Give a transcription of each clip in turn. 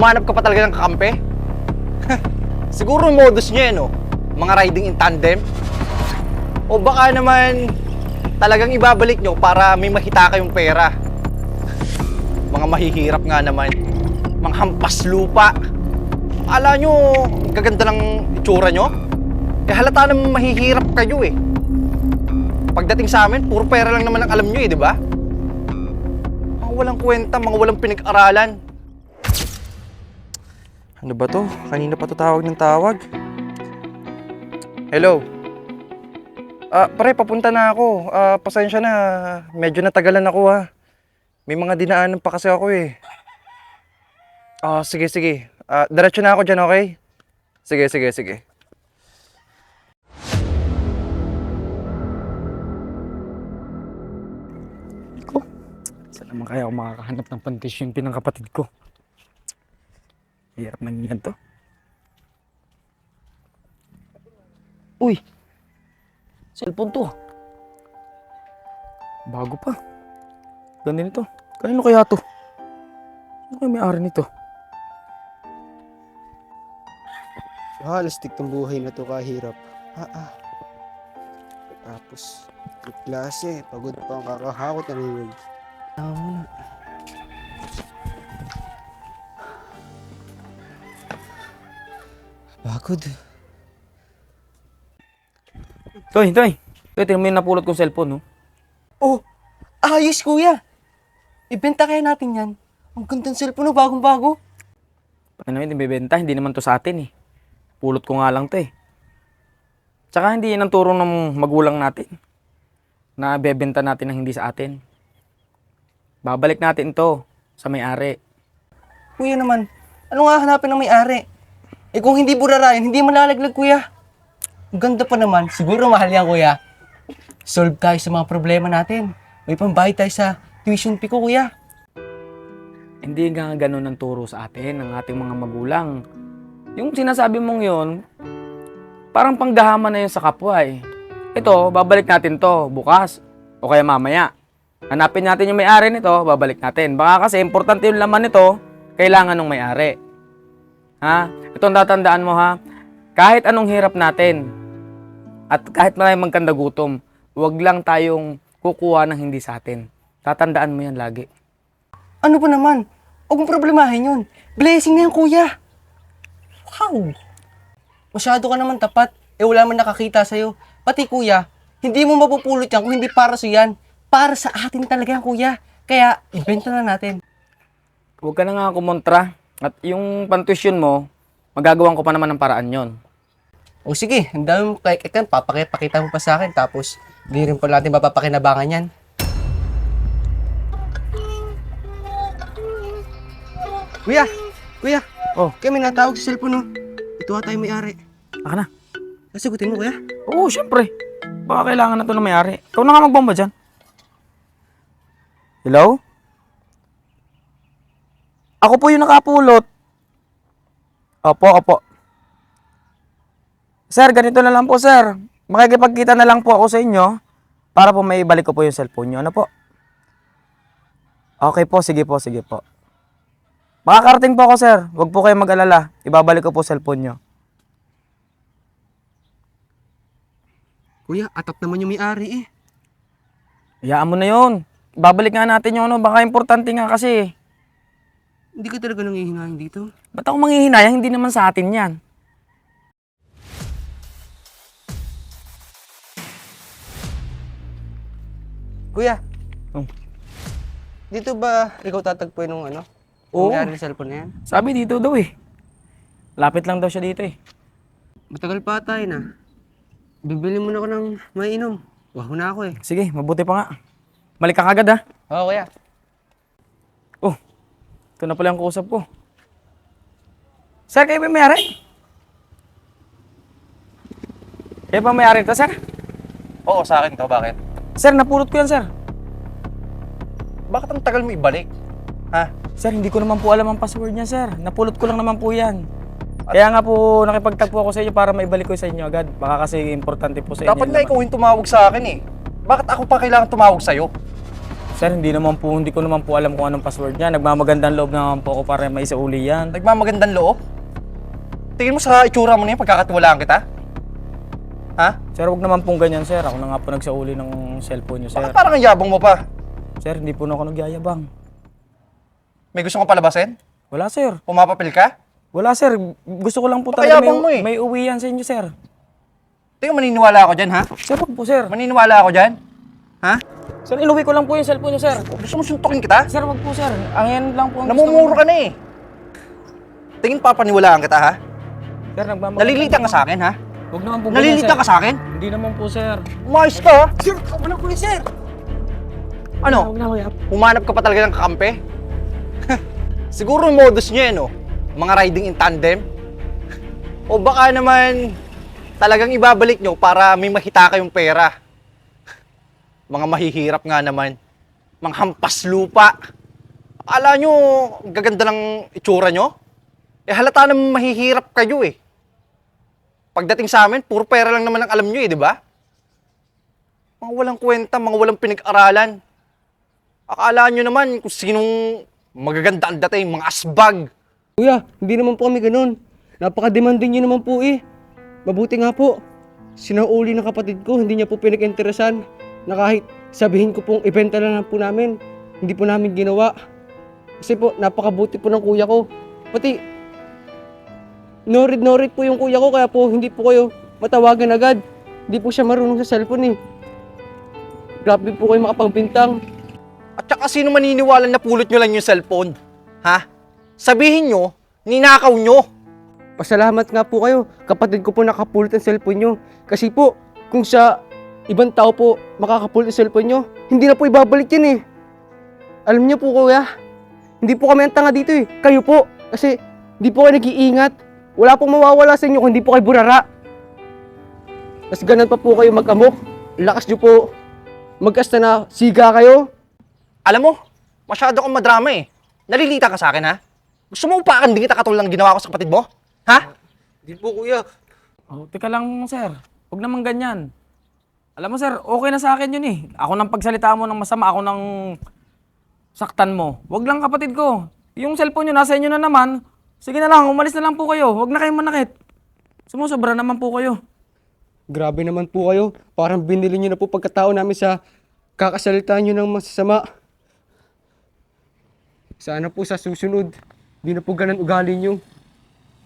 Manap ka pa talaga ng kakampi? Siguro modus niya yun, oh. Mga riding in tandem. O baka naman talagang ibabalik nyo para may mahita kayong pera. Mga mahihirap nga naman. Mga hampas lupa. Akala nyo, ang gaganda ng itsura nyo? Eh halata naman mahihirap kayo eh. Pagdating sa amin, puro pera lang naman ang alam nyo eh, di ba? Mga walang kwenta, mga walang pinag-aralan. Ano ba to? Kanina pa to tawag ng tawag. Hello? Ah, pare, papunta na ako. Ah, pasensya na. Medyo natagalan ako ha. May mga dinaanan pa kasi ako eh. Ah, sige, sige. Ah, diretso na ako dyan, okay? Sige, sige, sige. Saan naman kaya ako makakahanap ng pantisyon ng kapatid ko? Hirap nang yan to. Uy! Cellphone to. Bago pa. Ganda nito. Kanino kaya to? Ano kaya may-ari nito? Halos tiktong buhay na to kahirap. Ah, ah. Tapos, klase, pagod pa ang kakahakot na rin. Tama muna. Pagod. Toy, Toy! Toy, tingnan mo yung napulot kong cellphone, no? Oh, ayos kuya. Ibenta kaya natin yan. Ang gandang cellphone na bagong-bago. Ano hindi bebenta. Hindi naman to sa atin, eh. Pulot ko nga lang to, eh. Tsaka hindi yan ang turo ng magulang natin. Na bebenta natin ng hindi sa atin. Babalik natin to sa may-ari. Kuya naman, ano nga hanapin ng may-ari? Eh kung hindi burarayan, hindi malalaglag kuya. Ganda pa naman. Siguro mahal yan kuya. Solve tayo sa mga problema natin. May pambayad tayo sa tuition fee ko kuya. Hindi nga ganun ang turo sa atin ng ating mga magulang. Yung sinasabi mong yon, parang panggahaman na yun sa kapwa eh. Ito, babalik natin to bukas o kaya mamaya. Hanapin natin yung may-ari nito, babalik natin. Baka kasi importante yung laman nito, kailangan ng may-ari. Ha? Ito ang tatandaan mo ha. Kahit anong hirap natin, at kahit maraming magkanda gutom, huwag lang tayong kukuha ng hindi sa atin. Tatandaan mo yan lagi. Ano pa naman? Huwag mong problemahin yun. Blessing na yan kuya. Wow! Masyado ka naman tapat. Eh wala man nakakita sa'yo. Pati kuya, hindi mo mapupulot yan kung hindi para sa yan. Para sa atin talaga yan kuya. Kaya, ibenta na natin. Huwag ka na nga kumontra. At yung pantusyon mo, magagawan ko pa naman ng paraan yon. O sige, ang dami mo kay Kekan, papakipakita mo pa sa akin. Tapos, di rin pala natin mapapakinabangan yan. Kuya! Kuya! Oh. Kaya may natawag sa cellphone, no? Ito nga tayo may-ari. Aka na. Nasagutin mo, kuya? Oo, syempre. Baka kailangan na ito ng may-ari. Ikaw na nga magbomba dyan. Hello? Ako po yung nakapulot. Opo, opo. Sir, ganito na lang po, sir. Makikipagkita na lang po ako sa inyo para po may ko po yung cellphone nyo. Ano po? Okay po, sige po, sige po. Makakarating po ako, sir. Huwag po kayong mag-alala. Ibabalik ko po cellphone nyo. Kuya, atap naman yung may-ari eh. Hayaan mo na yun. Babalik nga natin yung ano. Baka importante nga kasi. Hindi ka talaga nangihinahin dito. Ba't ako manghihinayang? Hindi naman sa atin yan. Kuya! Oh. Dito ba ikaw tatagpuin ng ano? Oo. May-ari ng cellphone na yan? Sabi dito daw eh. Lapit lang daw siya dito eh. Matagal pa tayo na. Bibili mo na ako ng mainom. Waho na ako eh. Sige, mabuti pa nga. Balik ka kagad ha. Oo, kuya. Ito na pala ang kausap ko. Sir, kayo ba may-ari? Kayo ba may-ari ito, sir? Oo, sa akin to. Bakit? Sir, napulot ko yan, sir. Bakit ang tagal mo ibalik? Ha? Sir, hindi ko naman po alam ang password niya, sir. Napulot ko lang naman po yan. Kaya nga po nakipagtagpo ako sa inyo para maibalik ko sa inyo agad. Baka kasi importante po sa inyo. Dapat yung nga laman. ikaw yung tumawag sa akin eh. Bakit ako pa kailangan tumawag sa'yo? Sir, hindi naman po, hindi ko naman po alam kung anong password niya. Nagmamagandang loob naman po ako para may isauli yan. Nagmamagandang loob? Tingin mo sa itsura mo na yun, pagkakatiwalaan kita? Ha? Sir, wag naman pong ganyan, sir. Ako na nga po nagsauli ng cellphone niyo, sir. Bakit parang ang yabang mo pa? Sir, hindi po na ako nagyayabang. May gusto kong palabasin? Wala, sir. Pumapapil ka? Wala, sir. Gusto ko lang po talaga yabang mo eh. may, may uwi yan sa inyo, sir. Tingin mo, maniniwala ako dyan, ha? Sir, wag po, sir. Maniniwala ako dyan? Ha? Sir, inuwi ko lang po yung cellphone niyo, sir. Gusto mo suntukin kita? Sir, wag po, sir. Ang yan lang po ang gusto Namumuro ko. ka na eh. Tingin papaniwalaan kita, ha? Sir, nagmamagandang Nalilita ka sa akin, ha? Wag naman po Nalilita ganyan, ka sa akin? Hindi naman po, sir. Umayos ka, ha? Sir, wala po sir! Ano? Wag na, kuya. Humanap ka pa talaga ng kakampi? Siguro yung modus niya, eh, no? Mga riding in tandem? o baka naman talagang ibabalik nyo para may mahita kayong pera. Mga mahihirap nga naman. Mga hampas lupa. Akala nyo, gaganda ng itsura nyo? Eh halata naman mahihirap kayo eh. Pagdating sa amin, puro pera lang naman ang alam nyo eh, di ba? Mga walang kwenta, mga walang pinag-aralan. Akala nyo naman kung sinong magaganda ang dating, mga asbag. Kuya, hindi naman po kami ganun. Napaka-demanding niyo naman po eh. Mabuti nga po. Sinauli ng kapatid ko, hindi niya po pinag-interesan na kahit sabihin ko pong ibenta na lang po namin, hindi po namin ginawa. Kasi po, napakabuti po ng kuya ko. Pati, norid-norid po yung kuya ko, kaya po hindi po kayo matawagan agad. Hindi po siya marunong sa cellphone eh. Grabe po kayo makapagbintang. At saka sino maniniwala na pulot nyo lang yung cellphone? Ha? Sabihin nyo, ninakaw nyo. Pasalamat nga po kayo. Kapatid ko po nakapulot ang cellphone nyo. Kasi po, kung sa ibang tao po makakapulot ang cellphone nyo, hindi na po ibabalik yan eh. Alam niyo po kuya, hindi po kami ang tanga dito eh. Kayo po. Kasi hindi po kayo nag-iingat. Wala pong mawawala sa inyo kung hindi po kayo burara. Mas ganun pa po kayo mag-amok. Lakas nyo po. Magkasta na siga kayo. Alam mo, masyado kang madrama eh. Nalilita ka sa akin ha? Gusto mo upakan din kita katulad ng ginawa ko sa kapatid mo? Ha? Hindi po kuya. Oh, teka lang, sir. Huwag naman ganyan. Alam mo, sir, okay na sa akin yun eh. Ako nang pagsalita mo ng masama, ako nang saktan mo. Huwag lang kapatid ko. Yung cellphone nyo, nasa inyo na naman. Sige na lang, umalis na lang po kayo. Huwag na kayong manakit. Sumusobra naman po kayo. Grabe naman po kayo. Parang binili nyo na po pagkatao namin sa kakasalita nyo ng masasama. Sana po sa susunod, di na po ganun ugali nyo.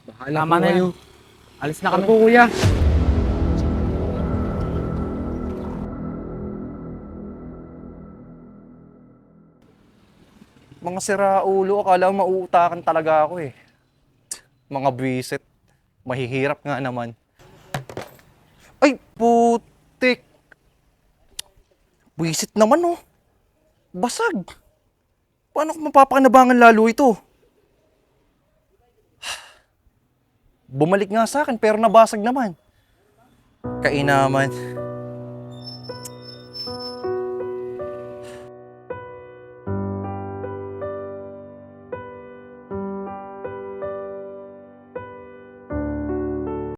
Bahala Tama po na kayo. yan. Alis na Ano kami. po kuya? Mga siraulo, akala mo mauutakan talaga ako eh. Mga buwisit. Mahihirap nga naman. Ay, putik. Buwisit naman oh. Basag. Paano ko mapapakanabangan lalo ito? Bumalik nga sa akin pero nabasag naman. Kainaman.